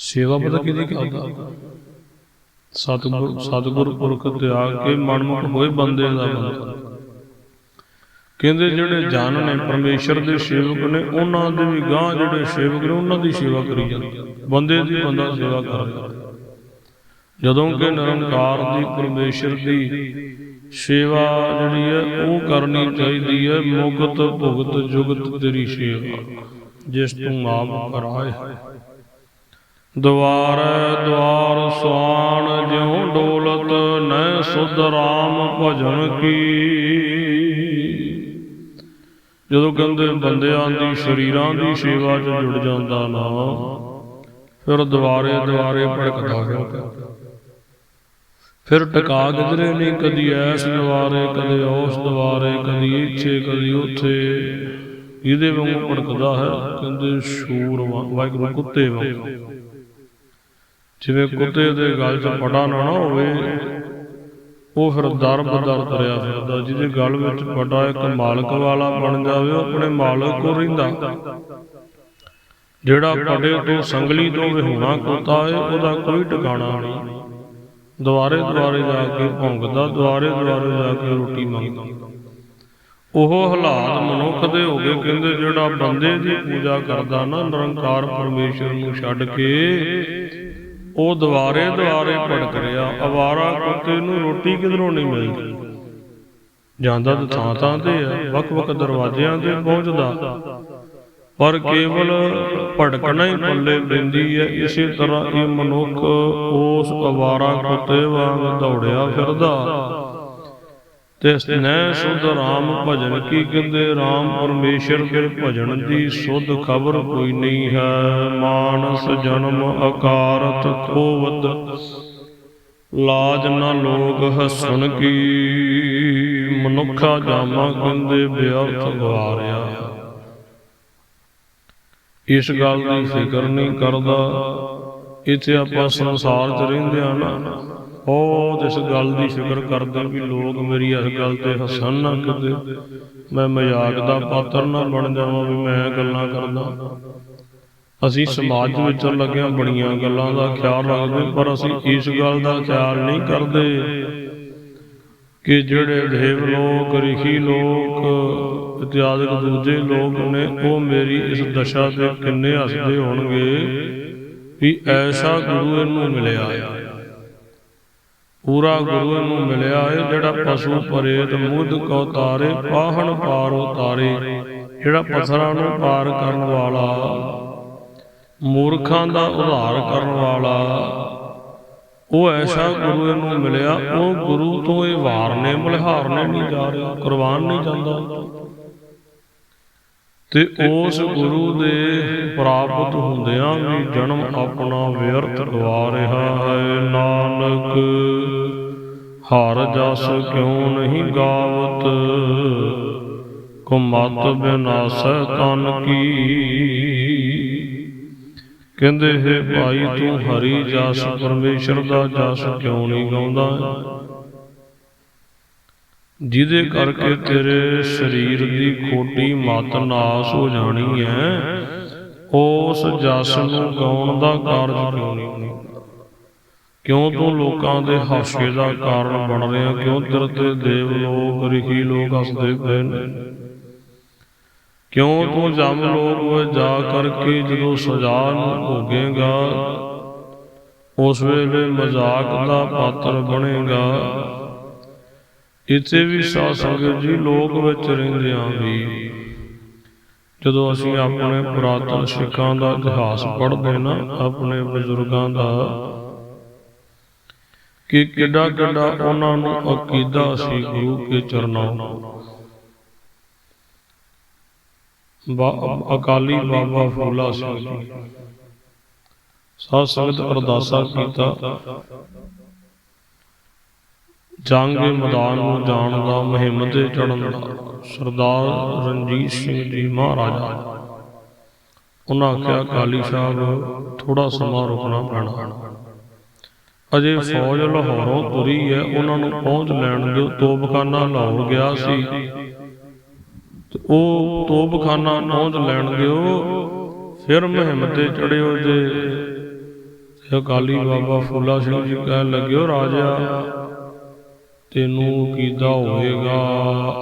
ਸੇਵਾ ਪਤਾ ਕਿਹਦੀ ਕਰਦਾ ਸਤਿਗੁਰ ਸਤਿਗੁਰ ਪੁਰਖ ਤੇ ਆ ਕੇ ਮਨਮੁਖ ਹੋਏ ਬੰਦੇ ਦਾ ਬੰਦਾ ਕਹਿੰਦੇ ਜਿਹੜੇ ਜਨ ਨੇ ਪਰਮੇਸ਼ਰ ਦੇ ਸੇਵਕ ਨੇ ਉਹਨਾਂ ਦੇ ਵੀ ਗਾਂ ਜਿਹੜੇ ਸੇਵਕ ਨੇ ਉਹਨਾਂ ਦੀ ਸੇਵਾ ਕਰੀ ਜਾਂਦੇ। ਬੰਦੇ ਦੀ ਬੰਦਾ ਸੇਵਾ ਕਰ ਰਿਹਾ। ਜਦੋਂ ਕਿ ਨਿਰੰਕਾਰ ਦੀ ਪਰਮੇਸ਼ਰ ਦੀ ਸੇਵਾ ਜਿਹੜੀ ਹੈ ਉਹ ਕਰਨੀ ਚਾਹੀਦੀ ਹੈ ਮੁਕਤ ਭੁਗਤ ਜੁਗਤ ਤੇਰੀ ਸੇਵਾ। ਜਿਸ ਤੂੰ ਆਪ ਕਰਾਏ। ਦਵਾਰ ਦੁਆਰ ਸੁਆਣ ਜਿਉ ਡੋਲਤ ਨੈ ਸੁਧ ਰਾਮ ਭਜਨ ਕੀ। ਜਦੋਂ ਕਹਿੰਦੇ ਬੰਦਿਆਂ ਦੀ ਸਰੀਰਾਂ ਦੀ ਸੇਵਾ 'ਚ ਜੁੜ ਜਾਂਦਾ ਨਾ, ਫਿਰ ਦੁਆਰੇ ਦੁਆਰੇ ਭੜਕਦਾ ਫਿਰਦਾ ਫਿਰ ਟਿਕਾ ਕਿਧਰੇ ਨਹੀਂ, ਕਦੀ ਐਸ ਦੁਆਰੇ, ਕਦੇ ਉਸ ਦੁਆਰੇ, ਕਦੀ ਇੱਥੇ, ਕਦੀ ਉੱਥੇ। ਇਹਦੇ ਵਾਂਗੂ ਭੜਕਦਾ ਹੈ, ਕਹਿੰਦੇ ਸ਼ੂਰ ਵਾਂਗ- ਕੁੱਤੇ ਵਾਂਗ। ਜਿਵੇਂ ਕੁੱਤੇ ਦੇ ਗਲ 'ਚ ਪਟਾ ਨਾ ਨਾ ਹੋਵੇ ਉਹ ਫਿਰ ਦਰ ਬਦਰ ਤੁਰਿਆ ਫਿਰਦਾ ਜਿਹਦੇ ਗਲ ਵਿੱਚ ਪਟਾ ਇੱਕ ਮਾਲਕ ਵਾਲਾ ਬਣ ਜਾਵੇ ਉਹ ਆਪਣੇ ਮਾਲਕ ਕੋਲ ਰਹਿੰਦਾ। ਜਿਹੜਾ ਪਟੇ ਤੋਂ ਸੰਗਲੀ ਤੋਂ ਵਿਹੂਣਾ ਕੁੱਤਾ ਹੈ ਉਹਦਾ ਕੋਈ ਟਿਕਾਣਾ ਨਹੀਂ। ਦੁਆਰੇ ਦੁਆਰੇ ਜਾ ਕੇ ਭੌਂਕਦਾ ਦੁਆਰੇ ਦੁਆਰੇ ਜਾ ਕੇ ਰੋਟੀ ਮੰਗਦਾ। ਉਹ ਹਾਲਾਤ ਮਨੁੱਖ ਦੇ ਹੋ ਗਏ ਕਹਿੰਦੇ ਜਿਹੜਾ ਬੰਦੇ ਦੀ ਪੂਜਾ ਕਰਦਾ ਨਾ ਨਿਰੰਕਾਰ ਪਰਮੇਸ਼ਰ ਨੂੰ ਛੱਡ ਕੇ ਉਹ ਦੁਆਰੇ ਦੁਆਰੇ ਭੜਕ ਰਿਹਾ। ਅਵਾਰਾ ਕੁੱਤੇ ਨੂੰ ਰੋਟੀ ਕਿਧਰੋਂ ਨਹੀਂ ਮਿਲਦੀ? ਜਾਂਦਾ ਤਾਂ ਥਾਂ ਥਾਂ ਤੇ ਆ, ਵੱਖ ਵੱਖ ਦਰਵਾਜ਼ਿਆਂ ਤੇ ਪਹੁੰਚਦਾ। ਪਰ ਕੇਵਲ ਭੜਕਣਾ ਹੀ ਪੱਲੇ ਪੈਂਦੀ ਹੈ। ਇਸੇ ਤਰ੍ਹਾਂ ਇਹ ਮਨੁੱਖ ਉਸ ਅਵਾਰਾ ਕੁੱਤੇ ਵਾਂਗ ਦੌੜਿਆ ਫਿਰਦਾ। ਤੇ ਸਨੈ ਸੁਧ ਰਾਮ ਭਜਨ ਕੀ ਕਹਿੰਦੇ? ਰਾਮ ਪਰਮੇਸ਼ਰ ਦੇ ਭਜਨ ਦੀ ਸੁਧ ਖਬਰ ਕੋਈ ਨਹੀਂ ਹੈ। ਮਾਨਸ ਜਨਮ ਅਕਾਰਤ ਖੋਵਤ, ਲਾਜ ਨਾ ਲੋਕ ਹਸਣ ਕੀ। ਮਨੁੱਖਾ ਜਾਮਾ ਕਹਿੰਦੇ ਬਿਅਰਥ ਗਵਾਰਿਆ ਇਸ ਗੱਲ ਦੀ ਫਿਕਰ ਨਹੀਂ ਕਰਦਾ। ਇੱਥੇ ਆਪਾਂ ਸੰਸਾਰ 'ਚ ਰਹਿੰਦੇ ਆ ਨਾ। ਬਹੁਤ ਇਸ ਗੱਲ ਦੀ ਫਿਕਰ ਕਰਦੇ ਵੀ ਲੋਕ ਮੇਰੀ ਇਸ ਗੱਲ ਤੇ ਹੱਸਣ ਨਾ ਕਿਤੇ, ਮੈਂ ਮਜ਼ਾਕ ਦਾ ਪਾਤਰ ਨਾ ਬਣ ਜਾਵਾਂ ਵੀ ਮੈਂ ਗੱਲਾਂ ਕਰਦਾ। ਅਸੀਂ ਸਮਾਜ ਵਿੱਚ ਲੱਗਿਆਂ ਬੜੀਆਂ ਗੱਲਾਂ ਦਾ ਖਿਆਲ ਰੱਖਦੇ, ਪਰ ਅਸੀਂ ਇਸ ਗੱਲ ਦਾ ਖਿਆਲ ਨਹੀਂ ਕਰਦੇ ਕਿ ਜਿਹੜੇ ਦੇਵ ਲੋਕ, ਰਿਖੀ ਲੋਕ ਇਤਿਆਦਿਕ ਦੂਜੇ ਲੋਕ ਨੇ, ਉਹ ਮੇਰੀ ਇਸ ਦਸ਼ਾ ਤੇ ਕਿੰਨੇ ਹੱਸਦੇ ਹੋਣਗੇ ਵੀ ਐਸਾ ਗੁਰੂ ਇਹਨੂੰ ਮਿਲਿਆ। ਹੈ ਪੂਰਾ ਗੁਰੂ ਇਹਨੂੰ ਮਿਲਿਆ ਹੈ ਜਿਹੜਾ ਪਸ਼ੂ ਪਰੇਤ ਮੁੱਦ ਕੋ ਤਾਰੇ, ਪਾਹਣ ਪਾਰ ਉਤਾਰੇ ਜਿਹੜਾ ਪਥਰਾਂ ਨੂੰ ਪਾਰ ਕਰਨ ਵਾਲਾ, ਮੂਰਖਾਂ ਦਾ ਉਧਾਰ ਕਰਨ ਵਾਲਾ। ਉਹ ਐਸਾ ਗੁਰੂ ਨੂੰ ਮਿਲਿਆ, ਉਹ ਗੁਰੂ ਤੋਂ ਇਹ ਵਾਰਨੇ, ਮਲਹਾਰਨੇ ਨਹੀਂ ਜਾ ਰਿਹਾ, ਕੁਰਬਾਨ ਨਹੀਂ ਜਾਂਦਾ। ਤੇ ਉਸ ਗੁਰੂ ਦੇ ਪ੍ਰਾਪਤ ਹੁੰਦਿਆਂ ਵੀ ਜਨਮ ਆਪਣਾ ਵਿਅਰਥ ਗਵਾ ਰਿਹਾ ਹੈ। ਨਾਨਕ ਹਰ ਜਸ ਕਿਉਂ ਨਹੀਂ ਗਾਵਤ? ਕੁਮਤ ਬਿਨਾਸੈ ਤਨ ਕੀ? ਕਹਿੰਦੇ ਹੈ ਭਾਈ ਤੂੰ ਹਰੀ ਜਸ ਪਰਮੇਸ਼ਰ ਦਾ ਜਸ ਕਿਉਂ ਨਹੀਂ ਗਾਉਂਦਾ? ਜਿਹਦੇ ਕਰਕੇ ਤੇਰੇ ਸਰੀਰ ਦੀ ਖੋਟੀ ਮਤ ਨਾਸ ਹੋ ਜਾਣੀ ਹੈ। ਉਸ ਜਸ ਨੂੰ ਗਾਉਣ ਦਾ ਕਾਰਜ ਕਿਉਂ ਨਹੀਂ? ਕਿਉਂ ਤੂੰ ਲੋਕਾਂ ਦੇ ਹਾਸੇ ਦਾ ਕਾਰਨ ਬਣ ਰਿਹਾ? ਕਿਉਂ ਤੇਰੇ ਤੇ ਦੇਵ ਲੋਕ ਰਿਖੀ ਲੋਕ ਹੱਸਦੇ ਪਏ ਨੇ। ਕਿਉਂ ਤੂੰ ਜਮ ਲੋਕ ਵਿੱਚ ਜਾ ਕਰਕੇ ਜਦੋਂ ਸਜ਼ਾ ਨੂੰ ਭੋਗੇਗਾ ਉਸ ਵੇਲੇ ਮਜ਼ਾਕ ਦਾ ਪਾਤਰ ਬਣੇਗਾ। ਇੱਥੇ ਵੀ ਸਾਧ ਸੰਗਤ ਜੀ ਲੋਕ ਵਿੱਚ ਰਹਿੰਦਿਆਂ ਵੀ। ਜਦੋਂ ਅਸੀਂ ਆਪਣੇ ਪੁਰਾਤਨ ਸਿੱਖਾਂ ਦਾ ਇਤਿਹਾਸ ਪੜ੍ਹਦੇ ਨਾ, ਆਪਣੇ ਬਜ਼ੁਰਗਾਂ ਦਾ, ਕਿ ਕਿੱਡਾ ਕਿੱਡਾ ਉਹਨਾਂ ਨੂੰ ਅਕੀਦਾ ਸੀ ਗੁਰੂ ਕੇ ਚਰਨਾਂ ਅਕਾਲੀ ਬਾਬਾ ਫੂਲਾ ਸਿੰਘ ਜੀ। ਸਾਧ ਸੰਗਤ ਅਰਦਾਸਾ ਕੀਤਾ। ਜੰਗ ਮੈਦਾਨ ਨੂੰ ਜਾਣ ਦਾ ਮੁਹਿੰਮ ਤੇ ਚੜਨ ਦਾ ਸਰਦਾਰ ਰਣਜੀਤ ਸਿੰਘ ਜੀ ਮਹਾਰਾਜਾ। ਉਹਨਾਂ ਆਖਿਆ ਕਾਲੀ ਸਾਹਿਬ ਥੋੜਾ ਸਮਾਂ ਰੁਕਣਾ ਪੈਣਾ। ਅਜੇ ਫੌਜ ਲਾਹੌਰੋਂ ਤੁਰੀ ਹੈ ਉਹਨਾਂ ਨੂੰ ਪਹੁੰਚ ਲੈਣ ਦਿਓ ਤੋਪਖਾਨਾ ਲਾਹੌਰ ਗਿਆ ਸੀ। ਤੇ ਉਹ ਤੋਪਖਾਨਾ ਪਹੁੰਚ ਲੈਣ ਦਿਓ। ਫਿਰ ਮੁਹਿੰਮ ਤੇ ਚੜਿਓ ਜੇ ਅਕਾਲੀ ਬਾਬਾ ਫੂਲਾ ਸਿੰਘ ਜੀ ਕਹਿਣ ਲੱਗਿਓ ਰਾਜਾ ਤੈਨੂੰ ਕੀਦਾ ਹੋਏਗਾ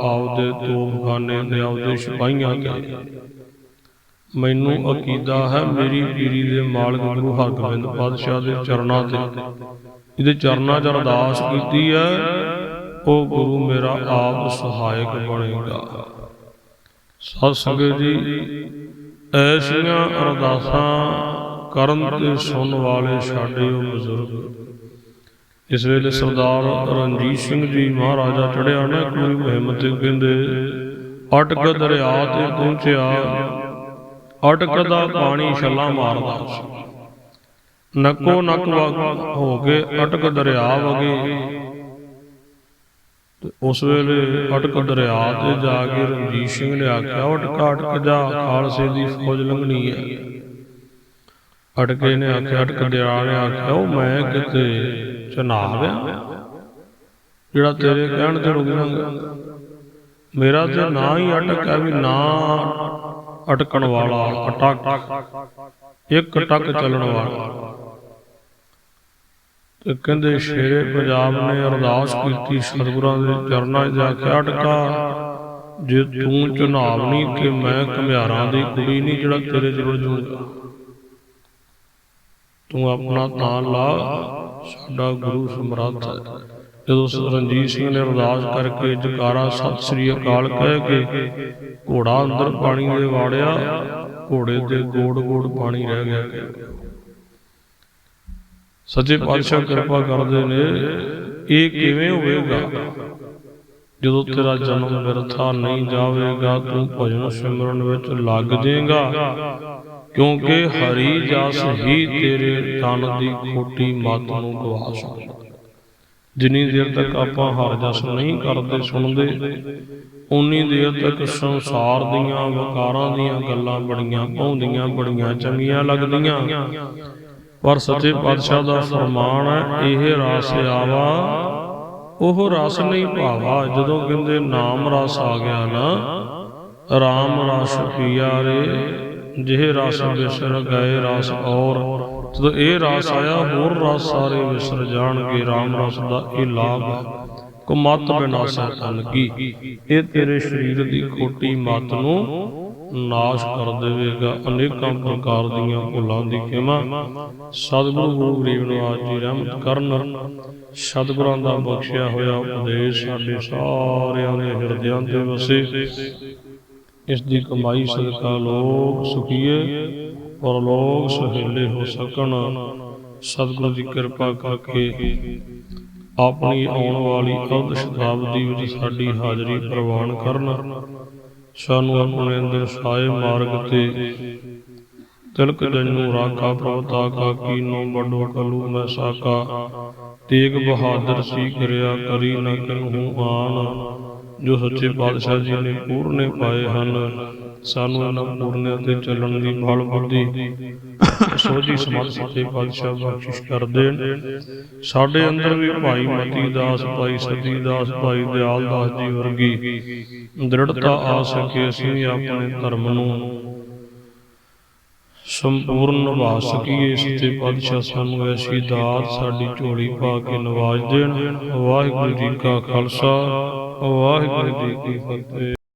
ਆਪਦੇ ਤੋਪਖਾਨੇ ਦੇ ਆਪਦੇ ਸਿਪਾਹੀਆਂ ਤੇ। ਮੈਨੂੰ ਅਕੀਦਾ ਹੈ ਮੇਰੀ ਪੀਰੀ ਦੇ ਮਾਲਕ ਗੁਰੂ ਹਰਗੋਬਿੰਦ ਪਾਤਸ਼ਾਹ ਦੇ ਚਰਨਾਂ ਤੇ। ਇਹਦੇ ਚਰਨਾਂ 'ਚ ਅਰਦਾਸ ਕੀਤੀ ਹੈ ਉਹ ਗੁਰੂ ਮੇਰਾ ਆਪ ਸਹਾਇਕ ਬਣੇਗਾ। ਸਤ ਸੰਗਤ ਜੀ। ਐਸੀਆਂ ਅਰਦਾਸਾਂ ਕਰਨ ਤੇ ਸੁਣਨ ਵਾਲੇ ਸਾਡੇ ਉਹ ਬਜ਼ੁਰਗ। ਇਸ ਵੇਲੇ ਸਰਦਾਰ ਰਣਜੀਤ ਸਿੰਘ ਜੀ ਮਹਾਰਾਜਾ ਚੜਿਆ ਨਾ ਕੋਈ ਮੁਹਿੰਮ ਤੇ ਕਹਿੰਦੇ ਅਟਕ ਦਰਿਆ ਤੇ ਪਹੁੰਚਿਆ। ਅਟਕ ਦਾ ਪਾਣੀ ਛੱਲਾ ਮਾਰਦਾ ਸੀ। ਨੱਕੋ ਨੱਕ ਵਗ ਹੋ ਕੇ ਅਟਕ ਦਰਿਆ ਵਗੇ। ਤੇ ਉਸ ਵੇਲੇ ਅਟਕ ਦਰਿਆ ਤੇ ਜਾ ਕੇ ਰਣਜੀਤ ਸਿੰਘ ਨੇ ਆਖਿਆ ਅਟਕ ਅਟਕ ਜਾ ਖਾਲਸੇ ਦੀ ਫੌਜ ਲੰਘਣੀ ਹੈ। ਅਟਕੇ ਨੇ ਆਖਿਆ ਅਟਕ ਦਰਿਆ ਨੇ ਆਖਿਆ ਉਹ ਮੈਂ ਕਿਤੇ ਚਨਾਹ ਵਿਆ ਜਿਹੜਾ ਤੇਰੇ ਕਹਿਣ ਤੇ ਰੁਕ ਜਾਗਾ ਮੇਰਾ ਤੇ ਨਾ ਹੀ ਅਟਕ ਹੈ ਵੀ ਨਾ ਅਟਕਣ ਵਾਲਾ, ਅਟਕ। ਇੱਕ ਟਕ ਚੱਲਣ ਵਾਲਾ। ਤੇ ਕਹਿੰਦੇ ਸ਼ੇਰੇ ਪੰਜਾਬ ਨੇ ਅਰਦਾਸ ਕੀਤੀ, ਸਤਿਗੁਰਾਂ ਦੇ ਚਰਨਾਂ 'ਚ ਜਾ ਕੇ ਅਟਕਾ। ਜੇ ਤੂੰ ਚੁਨਾਵ ਨਹੀਂ ਕਿ ਮੈਂ ਘਮਿਆਰਾਂ ਦੀ ਕੁੜੀ ਨਹੀਂ ਜਿਹੜਾ ਤੇਰੇ ਚ ਰੁੜ ਤੂੰ ਆਪਣਾ ਨਾਂ ਲਾ, ਸਾਡਾ ਗੁਰੂ ਸਮਰੱਥ ਹੈ। ਜਦੋਂ ਰਣਜੀਤ ਸਿੰਘ ਨੇ ਅਰਦਾਸ ਕਰਕੇ ਜਕਾਰਾ ਸਤਿ ਸ੍ਰੀ ਅਕਾਲ ਕਹਿ ਕੇ ਘੋੜਾ ਅੰਦਰ ਪਾਣੀ ਦੇ ਵਾੜਿਆ, ਘੋੜੇ ਤੇ ਗੋੜ ਗੋੜ ਪਾਣੀ ਰਹਿ ਗਿਆ। ਸੱਚੇ ਪਾਤਸ਼ਾਹ ਕਿਰਪਾ ਕਰਦੇ ਨੇ, ਇਹ ਕਿਵੇਂ ਹੋਵੇਗਾ? ਜਦੋਂ ਤੇਰਾ ਜਨਮ ਵਿਰਥਾ ਨਹੀਂ ਜਾਵੇਗਾ, ਤੂੰ ਭਜਨ ਸਿਮਰਨ ਵਿੱਚ ਲੱਗ ਜਾਏਗਾ। ਕਿਉਂਕਿ ਹਰੀ ਜਸ ਹੀ ਤੇਰੇ ਤਨ ਦੀ ਖੋਟੀ ਮਤ ਨੂੰ ਗਵਾ ਸਕਦਾ ਜਿੰਨੀ ਦੇਰ ਤੱਕ ਆਪਾਂ ਹਰ ਜਸ ਨਹੀਂ ਕਰਦੇ ਸੁਣਦੇ ਉਨੀ ਦੇਰ ਤੱਕ ਸੰਸਾਰ ਦੀਆਂ ਵਕਾਰਾਂ ਦੀਆਂ ਗੱਲਾਂ ਬੜੀਆਂ ਭਾਉਂਦੀਆਂ ਬੜੀਆਂ ਚੰਗੀਆਂ ਲੱਗਦੀਆਂ। ਪਰ ਸੱਚੇ ਪਾਤਸ਼ਾਹ ਦਾ ਫਰਮਾਨ ਹੈ ਇਹ ਰਸ ਆਵਾ ਉਹ ਰਸ ਨਹੀਂ ਭਾਵਾ। ਜਦੋਂ ਕਹਿੰਦੇ ਨਾਮ ਰਸ ਆ ਗਿਆ ਨਾ RAM ਰਸ ਪੀਆ ਰੇ। ਜਿਹ ਰਸ ਵਿਸਰ ਗਏ ਰਸ ਔਰ। ਜਦੋਂ ਇਹ ਰਸ ਆਇਆ, ਹੋਰ ਰਸ ਸਾਰੇ ਵਿਸਰ ਜਾਣਗੇ। RAM ਰਸ ਦਾ ਇਹ ਲਾਭ ਕੋ ਮਤ ਬਿਨਾਸੈ ਤਨ ਕੀ ਇਹ ਤੇਰੇ ਸਰੀਰ ਦੀ ਖੋਟੀ ਮਤ ਨੂੰ ਨਾਸ਼ ਕਰ ਦੇਵੇਗਾ। ਅਨੇਕਾਂ ਪ੍ਰਕਾਰ ਦੀਆਂ ਭੁੱਲਾਂ ਦੀ ਖਿਮਾ ਸਤਿਗੁਰੂ ਗੁਰੂ ਗਰੀਬ ਨਿਵਾਜ ਜੀ ਰਹਿਮਤ ਕਰਨ। ਸਤਿਗੁਰਾਂ ਦਾ ਬਖਸ਼ਿਆ ਹੋਇਆ ਉਪਦੇਸ਼ ਸਾਡੇ ਸਾਰਿਆਂ ਦੇ ਹਿਰਦਿਆਂ ਤੇ ਵਸੇ। ਇਸ ਦੀ ਕਮਾਈ ਸਦਕਾ ਲੋਕ ਸੁਖੀਏ ਔਰ ਲੋਕ ਸੁਹੇਲੇ ਹੋ ਸਕਣ। ਸਤਿਗੁਰੂ ਦੀ ਕਿਰਪਾ ਕਰਕੇ ਆਪਣੀ ਆਉਣ ਵਾਲੀ ਅਵਧ ਸ਼ਤਾਬਦੀ ਵਿੱਚ ਸਾਡੀ ਹਾਜ਼ਰੀ ਪ੍ਰਵਾਨ ਕਰਨ। ਸਾਨੂੰ ਆਪਣੇ ਅੰਦਰ ਸਾਏ ਮਾਰਗ ਤੇ ਤਿਲਕ ਜਨੂ ਰਾਖਾ ਪ੍ਰਭਤਾ ਕਾ ਕੀਨੋ ਬਡੋ ਕਲੂ ਮੈਂ ਸਾਕਾ। ਤੇਗ ਬਹਾਦਰ ਸੀ ਕਰਿਆ ਕਰੀ ਨ ਕਨਹੂ ਆਨ। ਜੋ ਸੱਚੇ ਪਾਤਸ਼ਾਹ ਜੀ ਨੇ ਪੂਰਨੇ ਪਾਏ ਹਨ, ਸਾਨੂੰ ਇਹਨਾਂ ਪੂਰਨਿਆਂ ਤੇ ਚੱਲਣ ਦੀ ਬਲ ਬੁੱਧੀ ਸੋਝੀ ਸਮਝ ਸੱਚੇ ਪਾਤਸ਼ਾਹ ਬਖਸ਼ਿਸ਼ ਕਰ ਦੇਣ। ਸਾਡੇ ਅੰਦਰ ਵੀ ਭਾਈ ਮਤੀ ਦਾਸ, ਭਾਈ ਸਤੀ ਦਾਸ, ਭਾਈ ਦਿਆਲ ਦਾਸ ਜੀ ਵਰਗੀ ਦ੍ਰਿੜਤਾ ਆ ਸਕੇ ਅਸੀਂ ਵੀ ਆਪਣੇ ਧਰਮ ਨੂੰ। ਸੰਪੂਰਨ ਨਿਭਾ ਸਕੀਏ ਸੱਚੇ ਪਾਤਸ਼ਾਹ ਸਾਨੂੰ ਐਸੀ ਦਾਤ, ਸਾਡੀ ਝੋਲੀ ਪਾ ਕੇ ਨਵਾਜ ਦੇਣ। ਵਾਹਿਗੁਰੂ ਜੀ ਕਾ ਖਾਲਸਾ। ਵਾਹਿਗੁਰੂ ਜੀ ਕੀ ਫਤਿਹ।